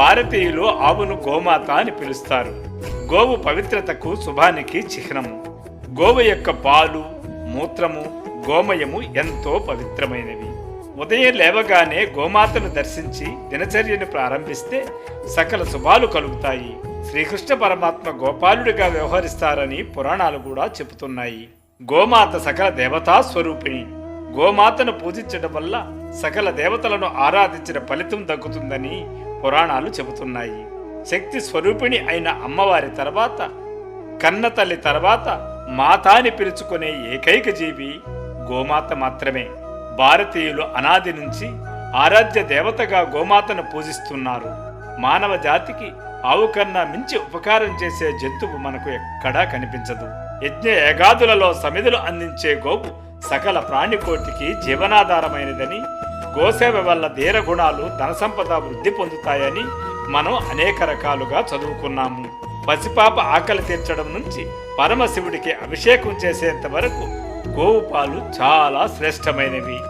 భారతీయులు ఆవును గోమాత అని పిలుస్తారు. గోవు పవిత్రతకు శుభానికి చిహ్నము. గోవు యొక్క పాలు మూత్రము గోమయము ఎంతో పవిత్రమైనవి. ఉదయం లేవగానే గోమాతను దర్శించి దినచర్యను ప్రారంభిస్తే సకల శుభాలు కలుగుతాయి. శ్రీకృష్ణ పరమాత్మ గోపాలుడిగా వ్యవహరిస్తారని పురాణాలు కూడా చెబుతున్నాయి. గోమాత సకల దేవతా స్వరూపిణి. గోమాతను పూజించడం వల్ల సకల దేవతలను ఆరాధించిన ఫలితం దక్కుతుందని పురాణాలు చెబుతున్నాయి. శక్తి స్వరూపిణి అయిన అమ్మవారి తర్వాత కన్న తల్లి తర్వాత మాత అని పిలుచుకునే ఏకైక జీవి గోమాత మాత్రమే. భారతీయులు అనాది నుంచి ఆరాధ్య దేవతగా గోమాతను పూజిస్తున్నారు. మానవ జాతికి ఆవు కన్నా మించి ఉపకారం చేసే జంతువు మనకు ఎక్కడా కనిపించదు. యజ్ఞ ఏగాదులలో సమిధులు అందించే గోపు సకల ప్రాణికోటికి జీవనాధారమైనదని గోసేవ వల్ల ధీర గుణాలు ధన సంపద వృద్ధి పొందుతాయని మనం అనేక రకాలుగా చదువుకున్నాము. పసిపాప ఆకలి తీర్చడం నుంచి పరమశివుడికి అభిషేకం చేసేంత వరకు గోవు పాలు చాలా శ్రేష్టమైనవి.